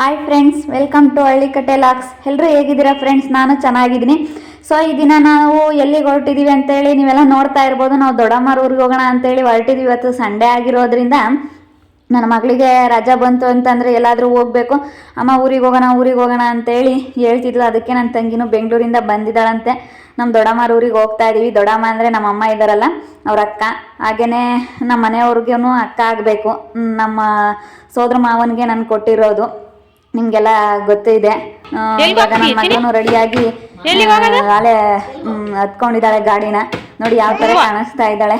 Hi friends welcome to Hallikatte vlogs ಎಲ್ಲರೂ ಹೇಗಿದ್ದೀರಾ friends ನಾನು ಚೆನ್ನಾಗಿದ್ದೀನಿ. ಸೊ ಈ ದಿನ ನಾವು ಎಲ್ಲಿಗೆ ಹೊರಟಿದ್ದೀವಿ ಅಂತೇಳಿ ನೀವೆಲ್ಲ ನೋಡ್ತಾ ಇರ್ಬೋದು. ನಾವು ದೊಡ್ಡಮ್ಮರ ಊರಿಗೆ ಹೋಗೋಣ ಅಂತೇಳಿ ಹೊರಟಿದ್ವಿ ಇವತ್ತು ಸಂಡೇ ಆಗಿರೋದ್ರಿಂದ. ನನ್ನ ಮಗಳಿಗೆ ರಜಾ ಬಂತು ಅಂತಂದರೆ ಎಲ್ಲಾದರೂ ಹೋಗಬೇಕು. ಅಮ್ಮ ಊರಿಗೆ ಹೋಗೋಣ ಊರಿಗೆ ಹೋಗೋಣ ಅಂತೇಳಿ ಹೇಳ್ತಿದ್ಲು. ಅದಕ್ಕೆ ನನ್ನ ತಂಗಿನೂ ಬೆಂಗಳೂರಿಂದ ಬಂದಿದ್ದಾಳಂತೆ. ನಮ್ಮ ದೊಡ್ಡಮ್ಮರ ಊರಿಗೆ ಹೋಗ್ತಾ ಇದ್ದೀವಿ ದೊಡ್ಡಮ್ಮ ಅಂದರೆ ನಮ್ಮ ಅಮ್ಮ ಇದ್ದಾರಲ್ಲ, ಅವ್ರ ಅಕ್ಕ. ಹಾಗೆಯೇ ನಮ್ಮ ಮನೆಯವ್ರಿಗೂ ಅಕ್ಕ ಆಗಬೇಕು. ನಮ್ಮ ಸೋದರ ಮಾವನಿಗೆ ನಾನು ಕೊಟ್ಟಿರೋದು. ನಿಮಗೆಲ್ಲ ಗೊತ್ತಿದೆ. ಇದೆ ಇವಾಗ ನನ್ನ ಮಗನು ರೆಡಿಯಾಗಿ ಹತ್ಕೊಂಡಿದ್ದಾಳೆ ಗಾಡಿನ. ನೋಡಿ ಯಾವ ತರ ಕಾಣಿಸ್ತಾ ಇದ್ದಾಳೆ.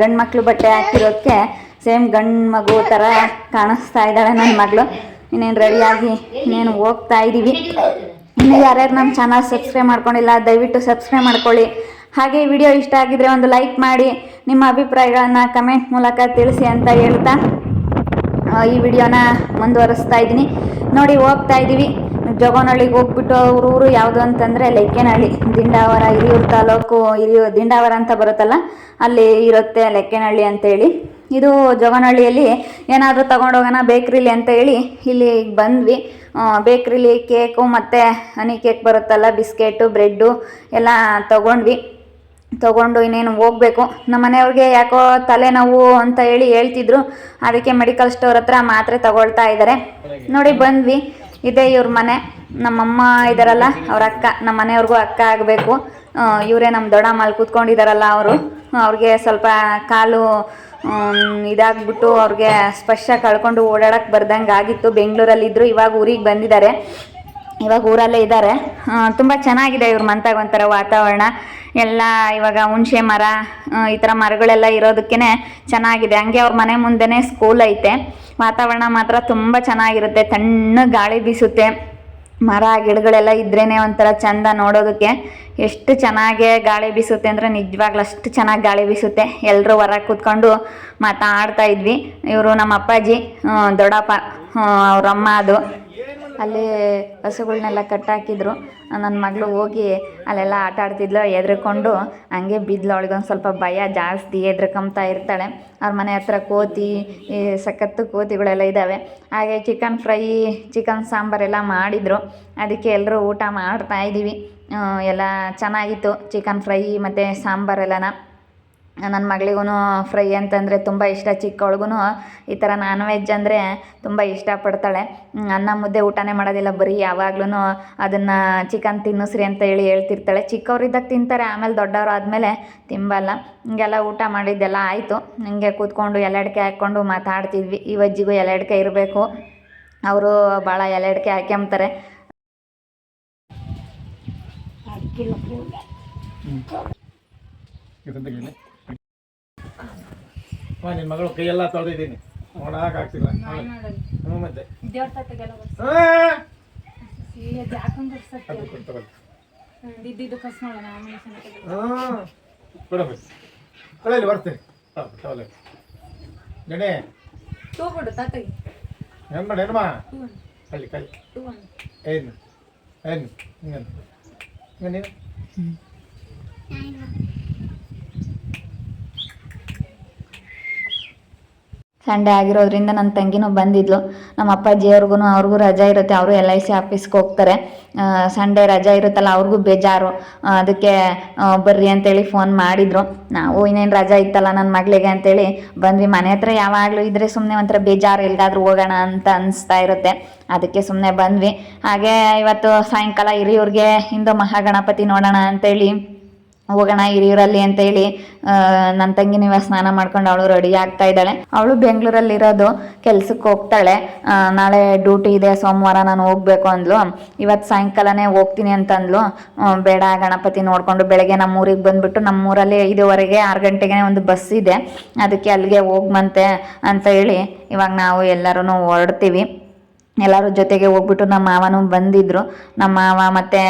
ಗಂಡ್ ಮಕ್ಳು ಬಟ್ಟೆ ಹಾಕಿರೋದಕ್ಕೆ ಸೇಮ್ ಗಂಡ್ ಮಗು ತರ ಕಾಣಿಸ್ತಾ ಇದ್ದಾಳೆ ನನ್ನ ಮಗಳು. ಇನ್ನೇನು ರೆಡಿಯಾಗಿ ಇನ್ನೇನು ಹೋಗ್ತಾ ಇದ್ದೀವಿ ಇನ್ನು ಯಾರ್ಯಾರು ನಮ್ಮ ಚಾನಲ್ ಸಬ್ಸ್ಕ್ರೈಬ್ ಮಾಡ್ಕೊಂಡಿಲ್ಲ ದಯವಿಟ್ಟು ಸಬ್ಸ್ಕ್ರೈಬ್ ಮಾಡ್ಕೊಳ್ಳಿ. ಹಾಗೆ ಈ ವಿಡಿಯೋ ಇಷ್ಟ ಆಗಿದ್ರೆ ಒಂದು ಲೈಕ್ ಮಾಡಿ ನಿಮ್ಮ ಅಭಿಪ್ರಾಯಗಳನ್ನು ಕಮೆಂಟ್ ಮೂಲಕ ತಿಳಿಸಿ ಅಂತ ಹೇಳ್ತಾ ಈ ವಿಡಿಯೋನ ಮುಂದುವರಿಸ್ತಾ ಇದ್ದೀನಿ. ನೋಡಿ ಹೋಗ್ತಾ ಇದ್ದೀವಿ ಜೋಗನಹಳ್ಳಿಗೆ ಹೋಗ್ಬಿಟ್ಟು ಅವ್ರ ಊರು ಯಾವುದು ಅಂತಂದರೆ ಲೆಕ್ಕೇನಹಳ್ಳಿ. ದಿಂಡಾವರ, ಹಿರಿಯೂರು ತಾಲೂಕು, ಹಿರಿಯೂ ದಿಂಡಾವರ ಅಂತ ಬರುತ್ತಲ್ಲ, ಅಲ್ಲಿ ಇರುತ್ತೆ ಲೆಕ್ಕೇನಹಳ್ಳಿ ಅಂತೇಳಿ ಇದು ಜೋಗನಹಳ್ಳಿಯಲ್ಲಿ ಏನಾದರೂ ತೊಗೊಂಡೋಗೋಣ ಬೇಕ್ರಿಲಿ ಅಂತ ಹೇಳಿ ಇಲ್ಲಿ ಬಂದ್ವಿ. ಬೇಕ್ರಿಲಿ ಕೇಕು ಮತ್ತು ಹನಿ ಕೇಕ್ ಬರುತ್ತಲ್ಲ, ಬಿಸ್ಕೆಟು, ಬ್ರೆಡ್ಡು ಎಲ್ಲ ತಗೊಂಡ್ವಿ. ತಗೊಂಡು ಇನ್ನೇನು ಹೋಗ್ಬೇಕು. ನಮ್ಮ ಮನೆಯವ್ರಿಗೆ ಯಾಕೋ ತಲೆನೋವು ಅಂತ ಹೇಳಿ ಹೇಳ್ತಿದ್ರು. ಅದಕ್ಕೆ ಮೆಡಿಕಲ್ ಸ್ಟೋರ್ ಹತ್ರ ಮಾತ್ರೆ ತಗೊಳ್ತಾ ಇದ್ದಾರೆ ನೋಡಿ, ಬಂದ್ವಿ. ಇದೇ ಇವ್ರ ಮನೆ. ನಮ್ಮಮ್ಮ ಇದ್ದಾರಲ್ಲ ಅವ್ರ ಅಕ್ಕ. ನಮ್ಮ ಮನೆಯವ್ರಿಗೂ ಅಕ್ಕ ಆಗಬೇಕು. ಇವರೇ ನಮ್ಮ ದೊಡ್ಡ ಮಾಲ್ ಕೂತ್ಕೊಂಡಿದ್ದಾರಲ್ಲ ಅವರು. ಅವ್ರಿಗೆ ಸ್ವಲ್ಪ ಕಾಲು ಇದಾಗ್ಬಿಟ್ಟು ಅವ್ರಿಗೆ ಸ್ಪರ್ಶ ಕಳ್ಕೊಂಡು ಓಡಾಡಕ್ಕೆ ಬರ್ದಂಗೆ ಆಗಿತ್ತು ಬೆಂಗಳೂರಲ್ಲಿದ್ದರು ಇವಾಗ ಊರಿಗೆ ಬಂದಿದ್ದಾರೆ. ಇವಾಗ ಊರಲ್ಲೇ ಇದ್ದಾರೆ ತುಂಬ ಚೆನ್ನಾಗಿದೆ ಇವ್ರ ಮಂತಾಗ ಒಂಥರ ವಾತಾವರಣ. ಎಲ್ಲ ಇವಾಗ ಹುಣಸೆ ಮರ ಈ ಥರ ಮರಗಳೆಲ್ಲ ಇರೋದಕ್ಕೇ ಚೆನ್ನಾಗಿದೆ. ಹಂಗೆ ಅವ್ರ ಮನೆ ಮುಂದೆನೇ ಸ್ಕೂಲ್ ಐತೆ. ವಾತಾವರಣ ಮಾತ್ರ ತುಂಬ ಚೆನ್ನಾಗಿರುತ್ತೆ. ತಣ್ಣ ಗಾಳಿ ಬೀಸುತ್ತೆ. ಮರ, ಗಿಡಗಳೆಲ್ಲ ಇದ್ರೇ ಒಂಥರ ಚಂದ ನೋಡೋದಕ್ಕೆ. ಎಷ್ಟು ಚೆನ್ನಾಗೆ ಗಾಳಿ ಬೀಸುತ್ತೆ ಅಂದರೆ ನಿಜವಾಗ್ಲೂ ಅಷ್ಟು ಚೆನ್ನಾಗಿ ಗಾಳಿ ಬೀಸುತ್ತೆ. ಎಲ್ಲರೂ ಹೊರಗೆ ಕೂತ್ಕೊಂಡು ಮಾತಾಡ್ತಾ ಇದ್ವಿ. ಇವರು ನಮ್ಮ ಅಪ್ಪಾಜಿ ದೊಡ್ಡಪ್ಪ ಅವ್ರಮ್ಮ ಅದು. ಅಲ್ಲಿ ಹಸುಗಳ್ನೆಲ್ಲ ಕಟ್ಟಾಕಿದ್ರು. ನನ್ನ ಮಗಳು ಹೋಗಿ ಅಲ್ಲೆಲ್ಲ ಆಟ ಆಡ್ತಿದ್ಲು, ಹೆದ್ರಿಕೊಂಡು ಹಂಗೆ ಬಿದ್ಲು. ಅವಳಿಗೊಂದು ಸ್ವಲ್ಪ ಭಯ ಜಾಸ್ತಿ ಎದ್ರಕಂಬ್ತಾ ಇರ್ತಾಳೆ. ಅವ್ರ ಮನೆ ಹತ್ರ ಕೋತಿ, ಈ ಸಖತ್ತು ಕೋತಿಗಳೆಲ್ಲ ಇದ್ದಾವೆ ಹಾಗೆ ಚಿಕನ್ ಫ್ರೈ ಚಿಕನ್ ಸಾಂಬಾರೆಲ್ಲ ಮಾಡಿದರು. ಅದಕ್ಕೆ ಎಲ್ಲರೂ ಊಟ ಮಾಡ್ತಾ ಇದ್ದೀವಿ ಎಲ್ಲ ಚೆನ್ನಾಗಿತ್ತು. ಚಿಕನ್ ಫ್ರೈ ಮತ್ತು ಸಾಂಬಾರೆಲ್ಲನ ನನ್ನ ಮಗಳಿಗೂ ಫ್ರೈ ಅಂತಂದರೆ ತುಂಬ ಇಷ್ಟ ಚಿಕ್ಕವಳಿಗೂ ಈ ಥರ ನಾನ್ ವೆಜ್ ಅಂದರೆ ತುಂಬ ಇಷ್ಟಪಡ್ತಾಳೆ. ಅನ್ನ ಮುದ್ದೆ ಊಟನೇ ಮಾಡೋದಿಲ್ಲ ಬರೀ ಯಾವಾಗ್ಲೂ ಅದನ್ನು ಚಿಕನ್ ತಿನ್ನಿಸ್ರಿ ಅಂತ ಹೇಳಿ ಹೇಳ್ತಿರ್ತಾಳೆ. ಚಿಕ್ಕವರಿದ್ದಾಗ ತಿಂತಾರೆ ಆಮೇಲೆ ದೊಡ್ಡವರು ಆದಮೇಲೆ ತಿಂಬಲ್ಲ. ಹಿಂಗೆಲ್ಲ ಊಟ ಮಾಡಿದ್ದೆಲ್ಲ ಆಯಿತು. ಹಿಂಗೆ ಕೂತ್ಕೊಂಡು ಎಲೆಡ್ಕೆ ಹಾಕ್ಕೊಂಡು ಮಾತಾಡ್ತಿದ್ವಿ. ಈ ಅಜ್ಜಿಗೂ ಅಡಿಕೆ ಇರಬೇಕು. ಅವರು ಭಾಳ ಎಲೆಡ್ಕೆ ಹಾಕ್ಯಂಬ್ತಾರೆ. ಇದೊಂದಿಗೆ ಹಾ ನಿನ್ನ ಮಗಳು ಕೈಯೆಲ್ಲ ತೊಳೆದಿದ್ದೀನಿ. ಒಣಗಾಕ ಆಗ್ತಿಲ್ಲ. ಹ್ಞೂ ಮತ್ತೆ. ಹಾ. ಕೊಡು ಇಲ್ಲಿ ಬರ್ತೀನಿ. ಹಾ, ತಗೊಳ್ಳಿ. ನೆನೆ. ಏನ್ ಮಾಡಿ ಏನಮ್ಮ ಕಳ್ಳಿ ಕಳ್ಳಿ ಏನು? ಏನು? ಹಿಂಗನ್? ಹಿಂಗ ಸಂಡೇ ಆಗಿರೋದ್ರಿಂದ ನನ್ನ ತಂಗಿನೂ ಬಂದಿದ್ಲು. ನಮ್ಮ ಅಪ್ಪಾಜಿಯವ್ರಿಗೂ ಅವ್ರಿಗೂ ರಜಾ ಇರುತ್ತೆ. ಅವರು ಎಲ್ ಐ ಸಿ ಆಫೀಸ್ಗೆ ಹೋಗ್ತಾರೆ. ಸಂಡೇ ರಜಾ ಇರುತ್ತಲ್ಲ, ಅವ್ರಿಗೂ ಬೇಜಾರು. ಅದಕ್ಕೆ ಬರ್ರಿ ಅಂತೇಳಿ ಫೋನ್ ಮಾಡಿದ್ರು. ನಾವು ಇನ್ನೇನು ರಜಾ ಇತ್ತಲ್ಲ ನನ್ನ ಮಗಳಿಗೆ ಅಂತೇಳಿ ಬಂದ್ವಿ. ಮನೆ ಹತ್ರ ಯಾವಾಗಲೂ ಇದ್ರೆ ಸುಮ್ಮನೆ ಒಂಥರ ಬೇಜಾರು ಎಲ್ಲಿಗಾದ್ರೂ ಹೋಗೋಣ ಅಂತ ಅನಿಸ್ತಾ ಇರುತ್ತೆ. ಅದಕ್ಕೆ ಸುಮ್ಮನೆ ಬಂದ್ವಿ. ಹಾಗೆ ಇವತ್ತು ಸಾಯಂಕಾಲ ಹಿರಿಯವ್ರಿಗೆ ಹಿಂದೂ ಮಹಾಗಣಪತಿ ನೋಡೋಣ ಅಂತೇಳಿ ಹೋಗೋಣ ಹಿರಿಯೂರಲ್ಲಿ ಅಂತ ಹೇಳಿ ನನ್ನ ತಂಗಿ ನೀವೇ ಸ್ನಾನ ಮಾಡ್ಕೊಂಡು ಅವಳು ರೆಡಿ ಆಗ್ತಾ ಇದ್ದಾಳೆ. ಅವಳು ಬೆಂಗಳೂರಲ್ಲಿ ಇರೋದು, ಕೆಲ್ಸಕ್ಕೆ ಹೋಗ್ತಾಳೆ. ನಾಳೆ ಡ್ಯೂಟಿ ಇದೆ, ಸೋಮವಾರ ನಾನು ಹೋಗ್ಬೇಕು ಅಂದ್ಲು. ಇವತ್ತು ಸಾಯಂಕಾಲನೇ ಹೋಗ್ತೀನಿ ಅಂತಂದ್ಲು. ಬೇಡ, ಗಣಪತಿ ನೋಡಿಕೊಂಡು ಬೆಳಗ್ಗೆ ನಮ್ಮ ಊರಿಗೆ ಬಂದ್ಬಿಟ್ಟು ನಮ್ಮ ಊರಲ್ಲಿ ಐದುವರೆಗೆ, ಆರು ಗಂಟೆಗೆ ಒಂದು ಬಸ್ ಇದೆ. ಅದಕ್ಕೆ ಅಲ್ಲಿಗೆ ಹೋಗ್ಮಂತೆ ಅಂತ ಹೇಳಿ ಇವಾಗ ನಾವು ಎಲ್ಲರೂ ಹೊರಡ್ತೀವಿ. ಎಲ್ಲರೂ ಜೊತೆಗೆ ಹೋಗ್ಬಿಟ್ಟು ನಮ್ಮ ಮಾವನು ಬಂದಿದ್ರು. ನಮ್ಮ ಮಾವ ಮತ್ತು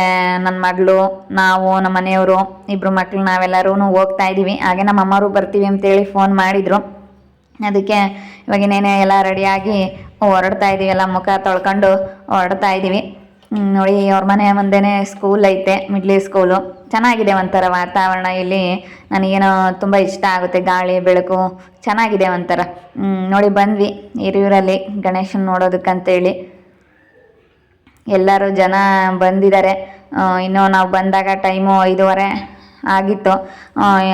ನನ್ನ ಮಗಳು, ನಾವು, ನಮ್ಮ ಮನೆಯವರು ಇಬ್ಬರು ಮಕ್ಳು ನಾವೆಲ್ಲರೂ ಹೋಗ್ತಾ ಇದ್ದೀವಿ ಹಾಗೆ ನಮ್ಮ ಅಮ್ಮರು ಬರ್ತೀವಿ ಅಂತೇಳಿ ಫೋನ್ ಮಾಡಿದರು. ಅದಕ್ಕೆ ಇವಾಗಿನೇನೆ ಎಲ್ಲ ರೆಡಿಯಾಗಿ ಹೊರಡ್ತಾ ಇದ್ದೀವಿ ಎಲ್ಲ ಮುಖ ತೊಳ್ಕೊಂಡು ಹೊರಡ್ತಾ ಇದ್ದೀವಿ ನೋಡಿ, ಅವ್ರ ಮನೆ ಮುಂದೆನೇ ಸ್ಕೂಲ್ ಐತೆ ಮಿಡ್ಲಿ ಸ್ಕೂಲು ಚೆನ್ನಾಗಿದೆ ಒಂಥರ ವಾತಾವರಣ ಇಲ್ಲಿ. ನನಗೇನೋ ತುಂಬ ಇಷ್ಟ ಆಗುತ್ತೆ ಗಾಳಿ, ಬೆಳಕು. ಚೆನ್ನಾಗಿದೆ ಒಂಥರ. ನೋಡಿ ಬಂದ್ವಿ ಹಿರಿಯೂರಲ್ಲಿ ಗಣೇಶನ ನೋಡೋದಕ್ಕಂತೇಳಿ. ಎಲ್ಲರೂ ಜನ ಬಂದಿದ್ದಾರೆ. ಇನ್ನು ನಾವು ಬಂದಾಗ ಟೈಮು ಐದೂವರೆ. ಆಗಿತ್ತು.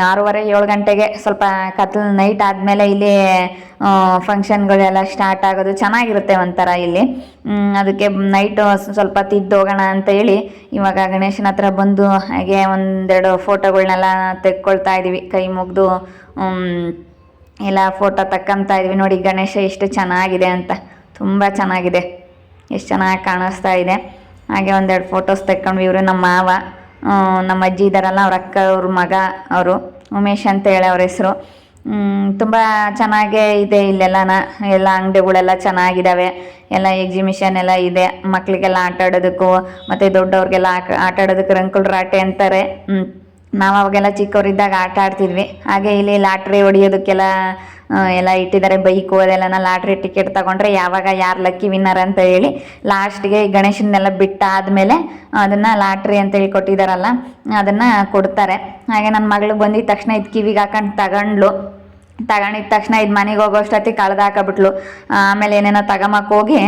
ಆರೂವರೆ, ಏಳು ಗಂಟೆಗೆ ಸ್ವಲ್ಪ ಕತ್ಲು ನೈಟ್ ಆದಮೇಲೆ ಇಲ್ಲಿ ಫಂಕ್ಷನ್ಗಳೆಲ್ಲ ಸ್ಟಾರ್ಟ್ ಆಗೋದು ಚೆನ್ನಾಗಿರುತ್ತೆ ಒಂಥರ ಇಲ್ಲಿ. ಅದಕ್ಕೆ ನೈಟು ಸ್ವಲ್ಪ ತಿದ್ದು ಹೋಗೋಣ ಅಂತ ಹೇಳಿ ಇವಾಗ ಗಣೇಶನ ಹತ್ರ ಬಂದು ಹಾಗೆ ಒಂದೆರಡು ಫೋಟೋಗಳನ್ನೆಲ್ಲ ತೆಕ್ಕೊಳ್ತಾ ಇದ್ದೀವಿ ಕೈ ಮುಗಿದು ಎಲ್ಲ ಫೋಟೋ ತಕ್ಕಂತ ಇದ್ವಿ. ನೋಡಿ ಗಣೇಶ ಎಷ್ಟು ಚೆನ್ನಾಗಿದೆ ಅಂತ. ತುಂಬ ಚೆನ್ನಾಗಿದೆ. ಎಷ್ಟು ಚೆನ್ನಾಗಿ ಕಾಣಿಸ್ತಾ ಇದೆ. ಹಾಗೆ ಒಂದೆರಡು ಫೋಟೋಸ್ ತೆಕ್ಕೊಂಡ್ವಿ ಇವರು ನಮ್ಮ ಮಾವ. ನಮ್ಮ ಅಜ್ಜಿ ಇದ್ದಾರಲ್ಲ, ಅವ್ರ ಅಕ್ಕ, ಅವ್ರ ಮಗ, ಅವರು, ಉಮೇಶ್ ಅಂತ ಹೇಳಿ ಅವ್ರ ಹೆಸರು. ತುಂಬ ಚೆನ್ನಾಗೇ ಇದೆ ಇಲ್ಲೆಲ್ಲನ ಎಲ್ಲ ಅಂಗಡಿಗಳೆಲ್ಲ ಚೆನ್ನಾಗಿದ್ದಾವೆ ಎಲ್ಲ ಎಕ್ಸಿಬಿಷನ್ ಎಲ್ಲ ಇದೆ. ಮಕ್ಕಳಿಗೆಲ್ಲ ಆಟ ಆಡೋದಕ್ಕೂ, ಮತ್ತು ದೊಡ್ಡವ್ರಿಗೆಲ್ಲ ಆಟ ಆಡೋದಕ್ಕೆ ರಂಕುಲ್ ರಾಟೆ ಅಂತಾರೆ. ನಾವು ಅವಾಗೆಲ್ಲ ಚಿಕ್ಕವರಿದ್ದಾಗ ಆಟ ಆಡ್ತಿದ್ವಿ. ಹಾಗೆ ಇಲ್ಲಿ ಲಾಟ್ರಿ ಹೊಡಿಯೋದಕ್ಕೆಲ್ಲ ಎಲ್ಲ ಇಟ್ಟಿದ್ದಾರೆ. ಬೈಕು ಅದೆಲ್ಲ ಲಾಟ್ರಿ ಟಿಕೆಟ್ ತಗೊಂಡ್ರೆ ಯಾವಾಗ ಯಾರು ಲಕ್ಕಿ ವಿನ್ನರ್ ಅಂತ ಹೇಳಿ ಲಾಸ್ಟ್ಗೆ ಗಣೇಶನ್ನೆಲ್ಲ ಬಿಟ್ಟಾದ್ಮೇಲೆ ಅದನ್ನು ಲಾಟ್ರಿ ಅಂತ ಹೇಳಿ ಕೊಟ್ಟಿದ್ದಾರಲ್ಲ ಅದನ್ನು ಕೊಡ್ತಾರೆ. ಹಾಗೆ ನನ್ನ ಮಗಳು ಬಂದಿದ ತಕ್ಷಣ ಇದು ಕಿವಿಗೆ ಹಾಕೊಂಡು ತಗೊಂಡ್ಲು ತಗೊಂಡಿದ ತಕ್ಷಣ ಇದು ಮನೆಗೆ ಹೋಗೋಷ್ಟೊತ್ತಿಗೆ ಕಳ್ದಾಕಬಿಟ್ಲು ಆಮೇಲೆ ಏನೇನೋ ತಗೊಂಬಕ್ಕೆ ಹೋಗಿ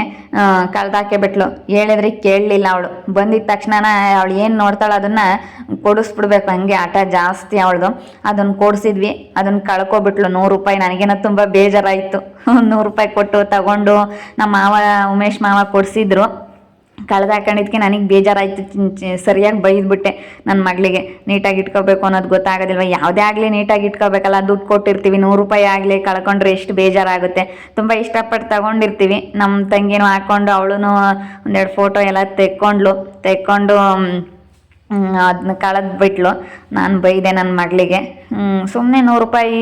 ಕಳ್ದಾಕೆ ಬಿಟ್ಲು ಹೇಳಿದ್ರೆ ಕೇಳಲಿಲ್ಲ ಅವಳು. ಬಂದಿದ್ದ ತಕ್ಷಣ ಅವಳು ಏನು ನೋಡ್ತಾಳೆ ಅದನ್ನು ಕೊಡಿಸ್ಬಿಡ್ಬೇಕು. ಹಂಗೆ ಆಟ ಜಾಸ್ತಿ ಅವಳದು. ಅದನ್ನು ಕೊಡಿಸಿದ್ವಿ. ಅದನ್ನು ಕಳ್ಕೊಬಿಟ್ಲು. ನೂರು ರೂಪಾಯಿ ನನಗೇನೋ ತುಂಬ ಬೇಜಾರಾಯಿತು. ನೂರು ರೂಪಾಯಿ ಕೊಟ್ಟು ತಗೊಂಡು ನಮ್ಮ ಮಾವ, ಉಮೇಶ್ ಮಾವ ಕೊಡಿಸಿದ್ರು. ಕಳೆದು ಹಾಕೊಂಡಿದ್ಕೆ ನನಗೆ ಬೇಜಾರಾಯ್ತು ಸರಿಯಾಗಿ ಬೈದ್ಬಿಟ್ಟೆ ನನ್ನ ಮಗಳಿಗೆ. ನೀಟಾಗಿ ಇಟ್ಕೋಬೇಕು ಅನ್ನೋದು ಗೊತ್ತಾಗೋದಿಲ್ವ? ಯಾವುದೇ ಆಗಲಿ ನೀಟಾಗಿ ಇಟ್ಕೋಬೇಕಲ್ಲ, ದುಡ್ಡು ಕೊಟ್ಟಿರ್ತೀವಿ, ನೂರು ರೂಪಾಯಿ ಆಗಲಿ ಕಳ್ಕೊಂಡ್ರೆ ಎಷ್ಟು ಬೇಜಾರಾಗುತ್ತೆ. ತುಂಬ ಇಷ್ಟಪಟ್ಟು ತಗೊಂಡಿರ್ತೀವಿ. ನಮ್ಮ ತಂಗಿನೂ ಹಾಕ್ಕೊಂಡು ಅವಳು ಒಂದೆರಡು ಫೋಟೋ ಎಲ್ಲ ತೆಕ್ಕೊಂಡ್ಲು. ತೆಕ್ಕೊಂಡು ಅದನ್ನ ಕಳೆದು ಬಿಟ್ಲು. ನಾನು ಬೈದೆ ನನ್ನ ಮಗಳಿಗೆ. ಸುಮ್ಮನೆ ನೂರು ರೂಪಾಯಿ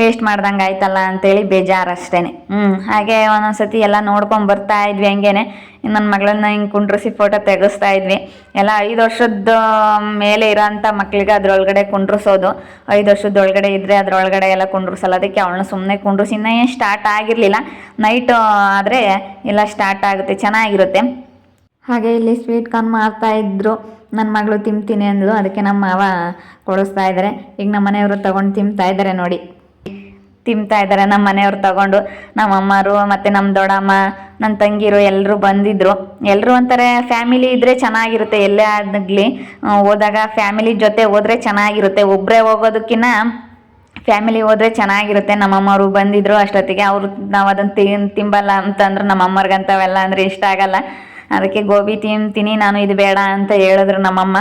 ವೇಸ್ಟ್ ಮಾಡ್ದಂಗೆ ಆಯ್ತಲ್ಲ ಅಂತೇಳಿ ಬೇಜಾರು ಅಷ್ಟೇ ಹ್ಞೂ ಹಾಗೆ ಒಂದೊಂದು ಸತಿ ಎಲ್ಲ ನೋಡ್ಕೊಂಡು ಬರ್ತಾ ಇದ್ವಿ ಹಂಗೇನೆ. ನನ್ನ ಮಗಳನ್ನ ಹಿಂಗೆ ಕುಂಡ್ರಿಸಿ ಫೋಟೋ ತೆಗೆಸ್ತಾ ಇದ್ವಿ. ಎಲ್ಲ ಐದು ವರ್ಷದ ಮೇಲೆ ಇರೋಂಥ ಮಕ್ಳಿಗೆ ಅದ್ರೊಳಗಡೆ ಕುಂಡ್ರಿಸೋದು. ಐದು ವರ್ಷದ ಒಳಗಡೆ ಇದ್ದರೆ ಅದರೊಳಗಡೆ ಎಲ್ಲ ಕುಂಡ್ರಿಸಲ್ಲ. ಅದಕ್ಕೆ ಅವಳನ್ನ ಸುಮ್ಮನೆ ಕುಂಡ್ರಿಸಿ. ಇನ್ನೂ ಏನು ಸ್ಟಾರ್ಟ್ ಆಗಿರಲಿಲ್ಲ. ನೈಟು ಆದರೆ ಎಲ್ಲ ಸ್ಟಾರ್ಟ್ ಆಗುತ್ತೆ. ಚೆನ್ನಾಗಿರುತ್ತೆ. ಹಾಗೆ ಇಲ್ಲಿ ಸ್ವೀಟ್ ಕಾರ್ನ್ ಮಾಡ್ತಾ ಇದ್ರು. ನನ್ನ ಮಗಳು ತಿಂತೀನಿ ಅಂದಳು ಅದಕ್ಕೆ ನಮ್ಮ ಮಾವ ಕೊಡಿಸ್ತಾ ಇದ್ದಾರೆ ಈಗ ನಮ್ಮ ಮನೆಯವರು ತಗೊಂಡು ತಿಂತಾ ಇದ್ದಾರೆ ನೋಡಿ. ತಿಂತಾ ಇದ್ದಾರೆ ನಮ್ಮ ಮನೆಯವ್ರು ತಗೊಂಡು. ನಮ್ಮ ಅಮ್ಮರು ಮತ್ತು ನಮ್ಮ ದೊಡ್ಡಮ್ಮ ನನ್ನ ತಂಗಿರು ಎಲ್ಲರೂ ಬಂದಿದ್ರು. ಎಲ್ಲರೂ ಒಂಥರ ಫ್ಯಾಮಿಲಿ ಇದ್ದರೆ ಚೆನ್ನಾಗಿರುತ್ತೆ. ಎಲ್ಲೇ ಆಗಲಿ ಹೋದಾಗ ಫ್ಯಾಮಿಲಿ ಜೊತೆ ಹೋದರೆ ಚೆನ್ನಾಗಿರುತ್ತೆ. ಒಬ್ಬರೇ ಹೋಗೋದಕ್ಕಿಂತ ಫ್ಯಾಮಿಲಿ ಹೋದರೆ ಚೆನ್ನಾಗಿರುತ್ತೆ. ನಮ್ಮಮ್ಮವರು ಬಂದಿದ್ರು ಅಷ್ಟೊತ್ತಿಗೆ. ಅವರು ನಾವು ಅದನ್ನು ತಿನ್, ತಿಂಬಲ್ಲ ಅಂತಂದ್ರೆ ನಮ್ಮ ಅಮ್ಮರ್ಗಂತವೆಲ್ಲ ಅಂದರೆ ಇಷ್ಟ ಆಗಲ್ಲ. ಅದಕ್ಕೆ ಗೋಬಿ ತಿಂತೀನಿ ನಾನು ಇದು ಬೇಡ ಅಂತ ಹೇಳಿದ್ರು ನಮ್ಮಮ್ಮ.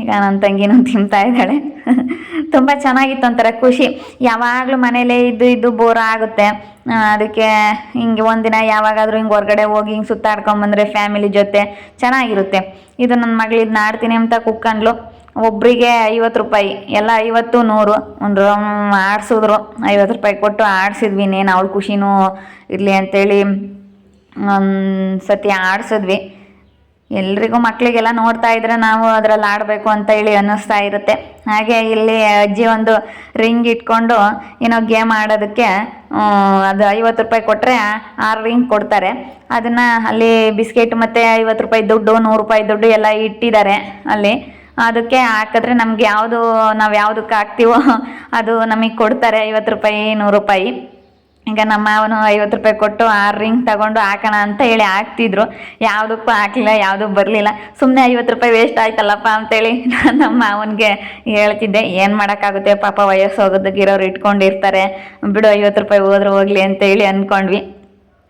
ಈಗ ನನ್ನ ತಂಗಿನೂ ತಿಂತಾ ಇದ್ದಾಳೆ. ತುಂಬ ಚೆನ್ನಾಗಿತ್ತು ಒಂಥರ ಖುಷಿ. ಯಾವಾಗಲೂ ಮನೇಲೇ ಇದ್ದು ಇದ್ದು ಬೋರ್ ಆಗುತ್ತೆ. ಅದಕ್ಕೆ ಹಿಂಗೆ ಒಂದಿನ ಯಾವಾಗಾದರೂ ಹಿಂಗೆ ಹೊರಗಡೆ ಹೋಗಿ ಹಿಂಗೆ ಸುತ್ತಾಡ್ಕೊಂಬಂದರೆ ಫ್ಯಾಮಿಲಿ ಜೊತೆ ಚೆನ್ನಾಗಿರುತ್ತೆ. ಇದು ನನ್ನ ಮಗಳು ಇದನ್ನ ಆಡ್ತೀನಿ ಅಂತ ಕುಕ್ಕಂಡ್ಲು. ಒಬ್ಬರಿಗೆ ಐವತ್ತು ರೂಪಾಯಿ, ಎಲ್ಲ ಐವತ್ತು ನೂರು. ಒಂದು ಆಡಿಸಿದ್ರು, ಐವತ್ತು ರೂಪಾಯಿ ಕೊಟ್ಟು ಆಡಿಸಿದ್ವಿ ಇನ್ನೇನು, ಅವಳು ಖುಷಿನೂ ಇರಲಿ ಅಂತೇಳಿ ಸತಿ ಆಡಿಸಿದ್ವಿ. ಎಲ್ರಿಗೂ ಮಕ್ಕಳಿಗೆಲ್ಲ ನೋಡ್ತಾ ಇದ್ರೆ ನಾವು ಅದರಲ್ಲಿ ಆಡಬೇಕು ಅಂತ ಹೇಳಿ ಅನ್ನಿಸ್ತಾ ಇರುತ್ತೆ. ಹಾಗೆ ಇಲ್ಲಿ ಅಜ್ಜಿ ಒಂದು ರಿಂಗ್ ಇಟ್ಕೊಂಡು ಏನೋ ಗೇಮ್ ಆಡೋದಕ್ಕೆ ಅದು ಐವತ್ತು ರೂಪಾಯಿ ಕೊಟ್ಟರೆ ಆರು ರಿಂಗ್ ಕೊಡ್ತಾರೆ. ಅದನ್ನು ಅಲ್ಲಿ ಬಿಸ್ಕೆಟ್ ಮತ್ತು ಐವತ್ತು ರೂಪಾಯಿ ದುಡ್ಡು, ನೂರು ರೂಪಾಯಿ ದುಡ್ಡು ಎಲ್ಲ ಇಟ್ಟಿದ್ದಾರೆ ಅಲ್ಲಿ. ಅದಕ್ಕೆ ಹಾಕಿದ್ರೆ ನಮ್ಗೆ ಯಾವುದು, ನಾವು ಯಾವುದಕ್ಕೆ ಹಾಕ್ತೀವೋ ಅದು ನಮಗೆ ಕೊಡ್ತಾರೆ ಐವತ್ತು ರೂಪಾಯಿ, ನೂರು ರೂಪಾಯಿ. ಈಗ ನಮ್ಮ ಅವನು ಐವತ್ತು ರೂಪಾಯಿ ಕೊಟ್ಟು ಆರು ರಿಂಗ್ ತಗೊಂಡು ಹಾಕೋಣ ಅಂತ ಹೇಳಿ ಹಾಕ್ತಿದ್ರು. ಯಾವುದಕ್ಕೂ ಹಾಕಲಿಲ್ಲ, ಯಾವುದೂ ಬರಲಿಲ್ಲ. ಸುಮ್ಮನೆ ಐವತ್ತು ರೂಪಾಯಿ ವೇಸ್ಟ್ ಆಯ್ತಲ್ಲಪ್ಪ ಅಂತೇಳಿ ನಾನು ನಮ್ಮ ಮಾವನಿಗೆ ಹೇಳ್ತಿದ್ದೆ. ಏನು ಮಾಡೋಕ್ಕಾಗುತ್ತೆ? ಪಾಪ ವಯಸ್ಸು ಹೋಗೋದಕ್ಕಿರೋರು ಇಟ್ಕೊಂಡಿರ್ತಾರೆ. ಬಿಡು, ಐವತ್ತು ರೂಪಾಯಿ ಹೋದ್ರೆ ಹೋಗ್ಲಿ ಅಂತೇಳಿ ಅಂದ್ಕೊಂಡ್ವಿ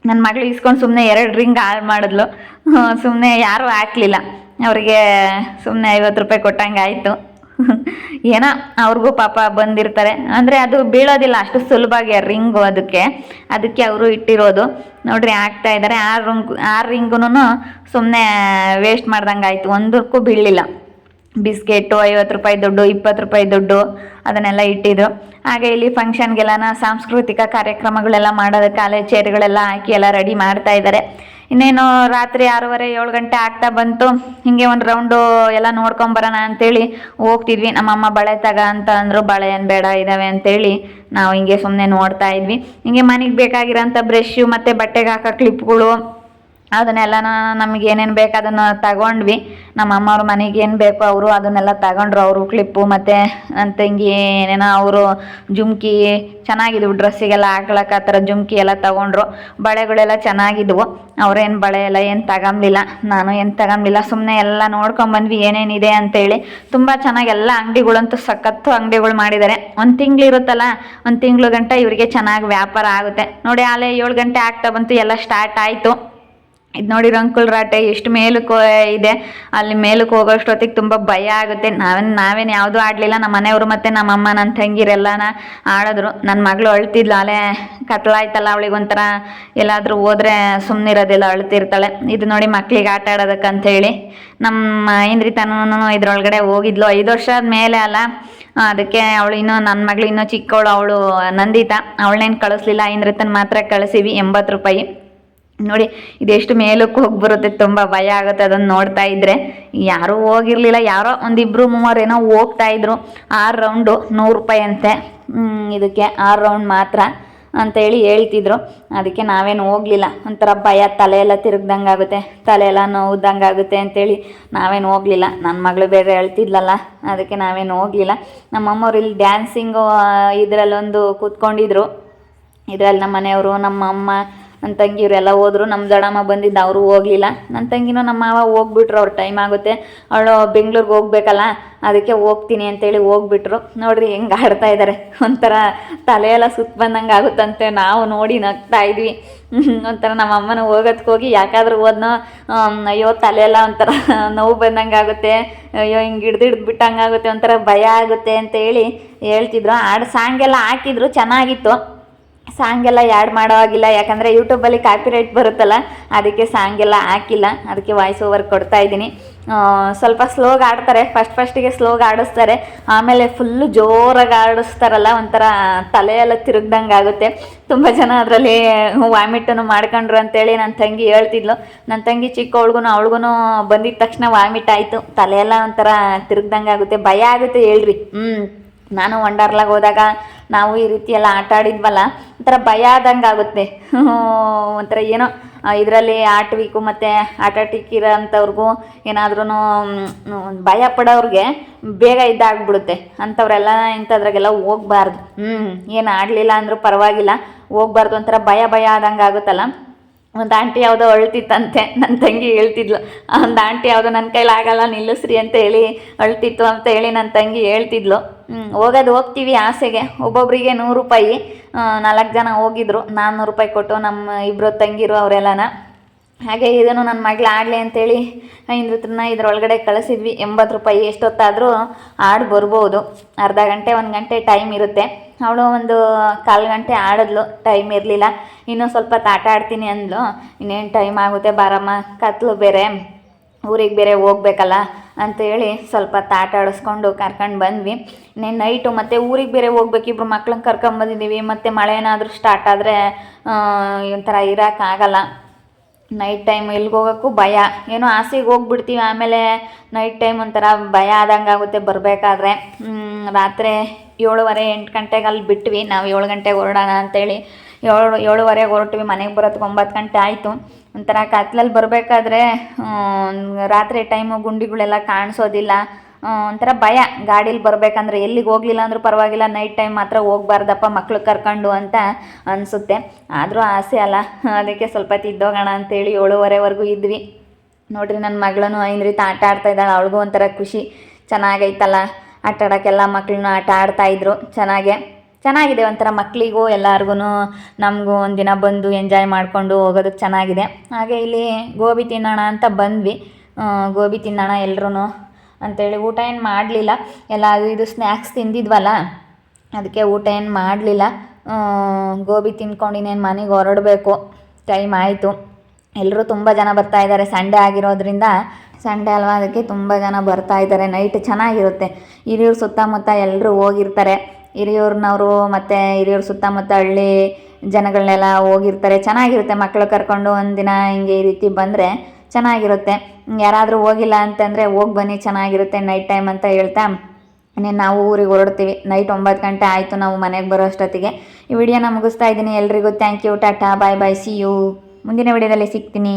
ನನ್ನ ಮಗಳು ಇಸ್ಕೊಂಡು ಸುಮ್ಮನೆ ಎರಡು ರಿಂಗ್ ಹಾಳು ಮಾಡಿದ್ಲು. ಸುಮ್ಮನೆ ಯಾರೂ ಹಾಕಲಿಲ್ಲ. ಅವರಿಗೆ ಸುಮ್ಮನೆ ಐವತ್ತು ರೂಪಾಯಿ ಕೊಟ್ಟಂಗೆ ಆಯಿತು ಏನೋ ಅವ್ರಿಗೂ ಪಾಪ ಬಂದಿರ್ತಾರೆ. ಅಂದರೆ ಅದು ಬೀಳೋದಿಲ್ಲ, ಅಷ್ಟು ಸುಲಭವಾಗಿ ರಿಂಗು ಅದಕ್ಕೆ. ಅದಕ್ಕೆ ಅವರು ಇಟ್ಟಿರೋದು. ನೋಡ್ರಿ ಆಗ್ತಾ ಇದ್ದಾರೆ ಆ ರಿಂಗ್, ಆ ರಿಂಗುನು ಸುಮ್ಮನೆ ವೇಸ್ಟ್ ಮಾಡ್ದಂಗೆ ಆಯಿತು. ಒಂದಕ್ಕೂ ಬೀಳಲಿಲ್ಲ. ಬಿಸ್ಕೆಟ್ಟು ಐವತ್ತು ರೂಪಾಯಿ ದುಡ್ಡು, ಇಪ್ಪತ್ತು ರೂಪಾಯಿ ದುಡ್ಡು ಅದನ್ನೆಲ್ಲ ಇಟ್ಟಿದ್ರು. ಹಾಗೆ ಇಲ್ಲಿ ಫಂಕ್ಷನ್ಗೆಲ್ಲನ ಸಾಂಸ್ಕೃತಿಕ ಕಾರ್ಯಕ್ರಮಗಳೆಲ್ಲ ಮಾಡೋದಕ್ಕೆ ಅಲೆ ಚೇರ್ಗಳೆಲ್ಲ ಹಾಕಿ ಎಲ್ಲ ರೆಡಿ ಮಾಡ್ತಾ ಇದ್ದಾರೆ ಇನ್ನೇನು ರಾತ್ರಿ ಆರೂವರೆ, ಏಳು ಗಂಟೆ ಆಗ್ತಾ ಬಂತು. ಹಿಂಗೆ ಒಂದು ರೌಂಡು ಎಲ್ಲ ನೋಡ್ಕೊಂಬರೋಣ ಅಂತೇಳಿ ಹೋಗ್ತಿದ್ವಿ. ನಮ್ಮಮ್ಮ ಬಳೆ ತಗ ಅಂತ ಅಂದರು, ಬಳೆ ಏನು ಬೇಡ ಇದ್ದಾವೆ ಅಂತೇಳಿ ನಾವು ಹಿಂಗೆ ಸುಮ್ಮನೆ ನೋಡ್ತಾ ಇದ್ವಿ. ಹಿಂಗೆ ಮನೆಗೆ ಬೇಕಾಗಿರೋಂಥ ಬ್ರಷ್ಷು ಮತ್ತು ಬಟ್ಟೆಗೆ ಹಾಕೋ ಕ್ಲಿಪ್ಗಳು ಅದನ್ನೆಲ್ಲ ನಮ್ಗೆ ಏನೇನು ಬೇಕು ಅದನ್ನು ತಗೊಂಡ್ವಿ. ನಮ್ಮ ಅಮ್ಮವ್ರ ಮನೆಗೆ ಏನು ಬೇಕು ಅವರು ಅದನ್ನೆಲ್ಲ ತಗೊಂಡ್ರು. ಅವರು ಕ್ಲಿಪ್ಪು ಮತ್ತು ನನ್ನ ತಂಗಿ ಏನೇನೋ ಅವರು ಜುಮ್ಕಿ ಚೆನ್ನಾಗಿದ್ವು. ಡ್ರೆಸ್ಸಿಗೆಲ್ಲ ಹಾಕ್ಲಕ್ಕ ಆ ಥರ ಜುಮ್ಕಿ ಎಲ್ಲ ತಗೊಂಡ್ರು. ಬಳೆಗಳೆಲ್ಲ ಚೆನ್ನಾಗಿದ್ವು. ಅವ್ರೇನು ಬಳೆ ಎಲ್ಲ ಏನು ತಗೊಂಬಿಲ್ಲ ನಾನು ಏನು ತಗೊಂಬಿಲ್ಲ ಸುಮ್ಮನೆ ಎಲ್ಲ ನೋಡ್ಕೊಂಬಂದ್ವಿ ಏನೇನಿದೆ ಅಂತೇಳಿ ತುಂಬ ಚೆನ್ನಾಗಿ ಎಲ್ಲ ಅಂಗಡಿಗಳಂತೂ ಸಖತ್ತು ಅಂಗಡಿಗಳು ಮಾಡಿದ್ದಾರೆ ಒಂದು ತಿಂಗಳು ಇರುತ್ತಲ್ಲ, ಒಂದು ತಿಂಗಳು ಗಂಟ ಇವರಿಗೆ ಚೆನ್ನಾಗಿ ವ್ಯಾಪಾರ ಆಗುತ್ತೆ. ನೋಡಿ, ಆಲೆ ಏಳು ಗಂಟೆ ಆಗ್ತಾ ಬಂತು. ಎಲ್ಲ ಸ್ಟಾರ್ಟ್ ಆಯಿತು. ಇದು ನೋಡಿ ರಂಕುಲ್ ರಾಟೆ, ಎಷ್ಟು ಮೇಲಕ್ಕೆ ಇದೆ. ಅಲ್ಲಿ ಮೇಲಕ್ಕೆ ಹೋಗೋಷ್ಟೊತ್ತಿಗೆ ತುಂಬ ಭಯ ಆಗುತ್ತೆ. ನಾವೇನು ನಾವೇನು ಯಾವುದೂ ಆಡಲಿಲ್ಲ. ನಮ್ಮ ಮನೆಯವರು ಮತ್ತು ನಮ್ಮಮ್ಮ ನನ್ನ ತಂಗಿರೆಲ್ಲನ ಆಡಿದ್ರು. ನನ್ನ ಮಗಳು ಅಳ್ತಿದ್ಲು. ಅಲೆ ಕತ್ಲಾಯ್ತಲ್ಲ ಅವಳಿಗೆ ಒಂಥರ ಎಲ್ಲಾದರೂ ಹೋದ್ರೆ ಸುಮ್ಮನಿರೋದಿಲ್ಲ ಅಳ್ತಿರ್ತಾಳೆ. ಇದು ನೋಡಿ ಮಕ್ಳಿಗೆ ಆಟ ಆಡೋದಕ್ಕಂಥೇಳಿ ನಮ್ಮ ಇಂದ್ರಿ ತನೂ ಇದ್ರೊಳಗಡೆ ಹೋಗಿದ್ಲು. ಐದು ವರ್ಷದ ಮೇಲೆ ಅಲ್ಲ, ಅದಕ್ಕೆ ಅವಳು ಇನ್ನೂ ನನ್ನ ಮಗಳು ಇನ್ನೂ ಚಿಕ್ಕವಳು ಅವಳು ನಂದಿತಾ. ಅವಳನ್ನೇನು ಕಳಿಸ್ಲಿಲ್ಲ. ಇಂದ್ರಿತನ ಮಾತ್ರ ಕಳಿಸಿವಿ ಎಂಬತ್ತು ರೂಪಾಯಿ. ನೋಡಿ, ಇದೆಷ್ಟು ಮೇಲಕ್ಕೆ ಹೋಗಿ ಬರುತ್ತೆ, ತುಂಬ ಭಯ ಆಗುತ್ತೆ ಅದನ್ನು ನೋಡ್ತಾ ಇದ್ರೆ. ಯಾರೂ ಹೋಗಿರ್ಲಿಲ್ಲ, ಯಾರೋ ಒಂದಿಬ್ಬರು ಏನೋ ಹೋಗ್ತಾ ಇದ್ರು. ಆರು ರೌಂಡು ನೂರು ರೂಪಾಯಿ ಅಂತೆ. ಇದಕ್ಕೆ ಆರು ರೌಂಡ್ ಮಾತ್ರ ಅಂತೇಳಿ ಹೇಳ್ತಿದ್ರು. ಅದಕ್ಕೆ ನಾವೇನು ಹೋಗಲಿಲ್ಲ. ಒಂಥರ ಭಯ, ತಲೆ ಎಲ್ಲ ತಿರುಗ್ದಂಗೆ ಆಗುತ್ತೆ, ತಲೆ ಎಲ್ಲ ನೋವ್ದಂಗೆ ಆಗುತ್ತೆ ಅಂತೇಳಿ ನಾವೇನು ಹೋಗಲಿಲ್ಲ. ನನ್ನ ಮಗಳು ಬೇರೆ ಹೇಳ್ತಿದ್ಲಲ್ಲ, ಅದಕ್ಕೆ ನಾವೇನು ಹೋಗಲಿಲ್ಲ. ನಮ್ಮಮ್ಮವ್ರು ಇಲ್ಲಿ ಡ್ಯಾನ್ಸಿಂಗು ಇದರಲ್ಲೊಂದು ಕೂತ್ಕೊಂಡಿದ್ರು. ಇದರಲ್ಲಿ ನಮ್ಮ ಮನೆಯವರು ನಮ್ಮ ಅಮ್ಮ ನನ್ನ ತಂಗಿಯವರೆಲ್ಲ ಹೋದ್ರು ನಮ್ಮ ದಡಮ್ಮ ಬಂದಿದ್ದು ಅವರು ಹೋಗಲಿಲ್ಲ. ನನ್ನ ತಂಗಿನೂ ನಮ್ಮ ಮಾವ ಹೋಗ್ಬಿಟ್ರು, ಅವ್ರ ಟೈಮ್ ಆಗುತ್ತೆ. ಅವಳು ಬೆಂಗ್ಳೂರಿಗೆ ಹೋಗ್ಬೇಕಲ್ಲ, ಅದಕ್ಕೆ ಹೋಗ್ತೀನಿ ಅಂತೇಳಿ ಹೋಗ್ಬಿಟ್ರು. ನೋಡ್ರಿ ಹೆಂಗೆ ಆಡ್ತಾ ಇದ್ದಾರೆ ಒಂಥರ ತಲೆಯೆಲ್ಲ ಸುತ್ತ ಬಂದಂಗೆ ಆಗುತ್ತಂತೆ. ನಾವು ನೋಡಿ ನಗ್ತಾ ಇದ್ವಿ. ಒಂಥರ ನಮ್ಮ ಅಮ್ಮನ ಹೋಗೋದಕ್ಕೆ ಹೋಗಿ, ಯಾಕಾದ್ರೂ ಹೋದ್ನೋ ಅಯ್ಯೋ ತಲೆ ಎಲ್ಲ ಒಂಥರ ನೋವು ಬಂದಂಗೆ ಆಗುತ್ತೆ. ಅಯ್ಯೋ, ಹಿಂಗೆ ಹಿಡ್ದು ಹಿಡ್ದು ಒಂಥರ ಭಯ ಆಗುತ್ತೆ ಅಂತ ಹೇಳಿ ಹೇಳ್ತಿದ್ರು ಸಾಂಗ್ ಎಲ್ಲ ಹಾಕಿದ್ರು, ಚೆನ್ನಾಗಿತ್ತು. ಸಾಂಗ್ ಎಲ್ಲ ಆ್ಯಡ್ ಮಾಡೋ ಆಗಿಲ್ಲ ಯಾಕಂದರೆ ಯೂಟ್ಯೂಬಲ್ಲಿ ಕಾಪಿರೈಟ್ ಬರುತ್ತಲ್ಲ, ಅದಕ್ಕೆ ಸಾಂಗ್ ಎಲ್ಲ ಹಾಕಿಲ್ಲ. ಅದಕ್ಕೆ ವಾಯ್ಸ್ ಓವರ್ ಕೊಡ್ತಾ ಇದ್ದೀನಿ. ಸ್ವಲ್ಪ ಸ್ಲೋಗ್ ಆಡ್ತಾರೆ ಫಸ್ಟ್ ಫಸ್ಟಿಗೆ ಸ್ಲೋಗ್ ಆಡಿಸ್ತಾರೆ ಆಮೇಲೆ ಫುಲ್ಲು ಜೋರಾಗಿ ಆಡಿಸ್ತಾರಲ್ಲ ಒಂಥರ ತಲೆಯೆಲ್ಲ ತಿರುಗ್ದಂಗೆ ಆಗುತ್ತೆ. ತುಂಬ ಜನ ಅದರಲ್ಲಿ ವಾಮಿಟನ್ನು ಮಾಡ್ಕೊಂಡ್ರು ಅಂತೇಳಿ ನನ್ನ ತಂಗಿ ಹೇಳ್ತಿದ್ಲು. ನನ್ನ ತಂಗಿ ಚಿಕ್ಕವಳಿಗೂ ಅವಳಿಗೂ ಬಂದಿದ್ದ ತಕ್ಷಣ ವಾಮಿಟ್ ಆಯಿತು. ತಲೆಯೆಲ್ಲ ಒಂಥರ ತಿರುಗ್ದಂಗೆ ಆಗುತ್ತೆ. ಭಯ ಆಗುತ್ತೆ ಹೇಳ್ರಿ. ಹ್ಞೂ ನಾನು ವಂಡರ್ಲಾಗೆ ಹೋದಾಗ ನಾವು ಈ ರೀತಿ ಎಲ್ಲ ಆಟ ಆಡಿದ್ವಲ್ಲ, ಒಂಥರ ಭಯ ಆದಂಗೆ ಆಗುತ್ತೆ. ಒಂಥರ ಏನೋ ಇದರಲ್ಲಿ ಆಟವಿಕು ಮತ್ತು ಆಟಾಟಿಕ್ ಇರೋಂಥವ್ರಿಗೂ ಏನಾದ್ರೂ ಭಯ ಪಡೋರಿಗೆ ಬೇಗ ಇದಾಗ್ಬಿಡುತ್ತೆ. ಅಂಥವ್ರೆಲ್ಲ ಇಂಥದ್ರಾಗೆಲ್ಲ ಹೋಗ್ಬಾರ್ದು. ಹ್ಞೂ ಏನು ಆಡಲಿಲ್ಲ ಅಂದರೂ ಪರವಾಗಿಲ್ಲ, ಹೋಗ್ಬಾರ್ದು. ಒಂಥರ ಭಯ ಭಯ ಆದಂಗೆ ಆಗುತ್ತಲ್ಲ. ಒಂದು ಆಂಟಿ ಯಾವುದೋ ಅಳ್ತಿತ್ತಂತೆ ನನ್ನ ತಂಗಿ ಹೇಳ್ತಿದ್ಲು. ಒಂದು ಆಂಟಿ ಯಾವುದೋ ನನ್ನ ಕೈಲಾಗಲ್ಲ ನಿಲ್ಲಿಸ್ರಿ ಅಂತ ಹೇಳಿ ಅಳ್ತಿತ್ತು ಅಂತ ಹೇಳಿ ನನ್ನ ತಂಗಿ ಹೇಳ್ತಿದ್ಲು. ಹೋಗೋದು ಹೋಗ್ತೀವಿ ಆಸೆಗೆ. ಒಬ್ಬೊಬ್ಬರಿಗೆ ನೂರು ರೂಪಾಯಿ ನಾಲ್ಕು ಜನ ಹೋಗಿದ್ರು. ನಾನ್ನೂರು ರೂಪಾಯಿ ಕೊಟ್ಟು ನಮ್ಮ ಇಬ್ಬರು ತಂಗಿರು ಅವರೆಲ್ಲನ. ಹಾಗೆ ಇದನ್ನು ನನ್ನ ಮಗಳು ಆಡಲಿ ಅಂತೇಳಿ ಇಂದ್ರತ್ರನ ಇದ್ರೊಳಗಡೆ ಕಳಿಸಿದ್ವಿ. ಎಂಬತ್ತು ರೂಪಾಯಿ ಎಷ್ಟೊತ್ತಾದರೂ ಆಡಿ ಬರ್ಬೋದು. ಅರ್ಧ ಗಂಟೆ, ಒಂದು ಗಂಟೆ ಟೈಮ್ ಇರುತ್ತೆ. ಅವಳು ಒಂದು ಕಾಲು ಗಂಟೆ ಆಡಿದ್ಲು ಟೈಮ್ ಇರಲಿಲ್ಲ. ಇನ್ನೂ ಸ್ವಲ್ಪ ಆಟ ಆಡ್ತೀನಿ ಅಂದ್ಲು. ಇನ್ನೇನು ಟೈಮ್ ಆಗುತ್ತೆ ಬಾರಮ್ಮ? ಕತ್ಲು ಬೇರೆ. ಊರಿಗೆ ಬೇರೆ ಹೋಗ್ಬೇಕಲ್ಲ ಅಂತೇಳಿ ಸ್ವಲ್ಪ ಆಟ ಆಡಿಸ್ಕೊಂಡು ಕರ್ಕೊಂಡು ಬಂದ್ವಿ. ಇನ್ನೇನು ನೈಟು ಮತ್ತು ಊರಿಗೆ ಬೇರೆ ಹೋಗ್ಬೇಕು ಇಬ್ಬರು ಮಕ್ಳನ್ನ ಕರ್ಕೊಂಬಂದಿದ್ದೀವಿ ಮತ್ತು ಮಳೆ ಏನಾದರೂ ಸ್ಟಾರ್ಟ್ ಆದರೆ ಒಂಥರ ಇರೋಕ್ಕಾಗಲ್ಲ ನೈಟ್ ಟೈಮ್ ಎಲ್ಲಿಗೆ ಹೋಗೋಕ್ಕೂ ಭಯ. ಏನೋ ಆಸೆಗೆ ಹೋಗ್ಬಿಡ್ತೀವಿ. ಆಮೇಲೆ ನೈಟ್ ಟೈಮ್ ಒಂಥರ ಭಯ ಆದಂಗೆ ಆಗುತ್ತೆ ಬರಬೇಕಾದ್ರೆ. ರಾತ್ರಿ ಏಳುವರೆ ಎಂಟು ಗಂಟೆಗೆ ಅಲ್ಲಿ ಬಿಟ್ವಿ. ನಾವು ಏಳು ಗಂಟೆಗೆ ಹೊರಡೋಣ ಅಂತೇಳಿ. ಏಳು, ಏಳುವರೆಗೆ ಹೊರಟ್ವಿ. ಮನೆಗೆ ಬರೋದಕ್ಕೆ ಒಂಬತ್ತು ಗಂಟೆ ಆಯಿತು. ಒಂಥರ ಕತ್ಲಲ್ಲಿ ಬರಬೇಕಾದ್ರೆ ರಾತ್ರಿ ಟೈಮು ಗುಂಡಿಗಳೆಲ್ಲ ಕಾಣಿಸೋದಿಲ್ಲ. ಒಂಥರ ಭಯ ಗಾಡೀಲಿ ಬರಬೇಕಂದ್ರೆ ಎಲ್ಲಿಗೆ ಹೋಗ್ಲಿಲ್ಲ ಅಂದರೂ ಪರವಾಗಿಲ್ಲ ನೈಟ್ ಟೈಮ್ ಮಾತ್ರ ಹೋಗ್ಬಾರ್ದಪ್ಪ ಮಕ್ಳು ಕರ್ಕೊಂಡು ಅಂತ ಅನಿಸುತ್ತೆ. ಆದರೂ ಆಸೆ ಅಲ್ಲ. ಅದಕ್ಕೆ ಸ್ವಲ್ಪ ತಿದ್ದೋಗೋಣ ಅಂತೇಳಿ ಏಳುವರೆವರೆಗೂ ಇದ್ವಿ. ನೋಡ್ರಿ ನನ್ನ ಮಗಳೂ ರೀತಿ ಆಟ ಆಡ್ತಾ ಇದ್ದಾಳೆ, ಅವಳಿಗೂ ಒಂಥರ ಖುಷಿ. ಚೆನ್ನಾಗೈತಲ್ಲ, ಆಟ ಆಡೋಕ್ಕೆಲ್ಲ ಮಕ್ಕಳನ್ನ ಆಟ ಆಡ್ತಾಯಿದ್ರು ಚೆನ್ನಾಗೆ. ಚೆನ್ನಾಗಿದೆ ಒಂಥರ ಮಕ್ಕಳಿಗೂ ಎಲ್ಲರಿಗೂ ನಮಗೂ ಒಂದಿನ ಬಂದು ಎಂಜಾಯ್ ಮಾಡಿಕೊಂಡು ಹೋಗೋದಕ್ಕೆ ಚೆನ್ನಾಗಿದೆ. ಹಾಗೆ ಇಲ್ಲಿ ಗೋಬಿ ತಿನ್ನೋಣ ಅಂತ ಬಂದ್ವಿ. ಗೋಬಿ ತಿನ್ನೋಣ ಎಲ್ಲರೂ ಅಂತೇಳಿ ಊಟ ಏನು ಮಾಡಲಿಲ್ಲ. ಎಲ್ಲ ಅದು ಇದು ಸ್ನ್ಯಾಕ್ಸ್ ತಿಂದಿದ್ವಲ್ಲ, ಅದಕ್ಕೆ ಊಟ ಏನು ಮಾಡಲಿಲ್ಲ. ಗೋಬಿ ತಿನ್ಕೊಂಡು ಇನ್ನೇನು ಮನೆಗೆ ಹೊರಡಬೇಕು. ಟೈಮ್ ಆಯಿತು. ಎಲ್ಲರೂ ತುಂಬ ಜನ ಬರ್ತಾ ಇದ್ದಾರೆ ಸಂಡೇ ಆಗಿರೋದ್ರಿಂದ. ಸಂಡೇ ಅಲ್ವಾ, ಅದಕ್ಕೆ ತುಂಬ ಜನ ಬರ್ತಾ ಇದ್ದಾರೆ ನೈಟ್ ಚೆನ್ನಾಗಿರುತ್ತೆ. ಹಿರಿಯರು ಸುತ್ತಮುತ್ತ ಎಲ್ಲರೂ ಹೋಗಿರ್ತಾರೆ. ಹಿರಿಯೂರಿನವರು ಮತ್ತು ಹಿರಿಯೂರು ಸುತ್ತಮುತ್ತ ಹಳ್ಳಿ ಜನಗಳನ್ನೆಲ್ಲ ಹೋಗಿರ್ತಾರೆ. ಚೆನ್ನಾಗಿರುತ್ತೆ ಮಕ್ಕಳು ಕರ್ಕೊಂಡು ಒಂದಿನ ಹಿಂಗೆ ಈ ರೀತಿ ಬಂದರೆ ಚೆನ್ನಾಗಿರುತ್ತೆ. ಯಾರಾದರೂ ಹೋಗಿಲ್ಲ ಅಂತಂದರೆ ಹೋಗಿ ಬನ್ನಿ, ಚೆನ್ನಾಗಿರುತ್ತೆ ನೈಟ್ ಟೈಮ್ ಅಂತ ಹೇಳ್ತಾ ಇನ್ನೇನು ನಾವು ಊರಿಗೆ ಹೊರಡ್ತೀವಿ. ನೈಟ್ ಒಂಬತ್ತು ಗಂಟೆ ಆಯಿತು ನಾವು ಮನೆಗೆ ಬರೋ ಅಷ್ಟೊತ್ತಿಗೆ ಈ ವಿಡಿಯೋನ ಮುಗಿಸ್ತಾ ಇದ್ದೀನಿ. ಎಲ್ರಿಗೂ thank you tata bye bye see you ಮುಂದಿನ ವಿಡಿಯೋದಲ್ಲಿ ಸಿಗ್ತೀನಿ.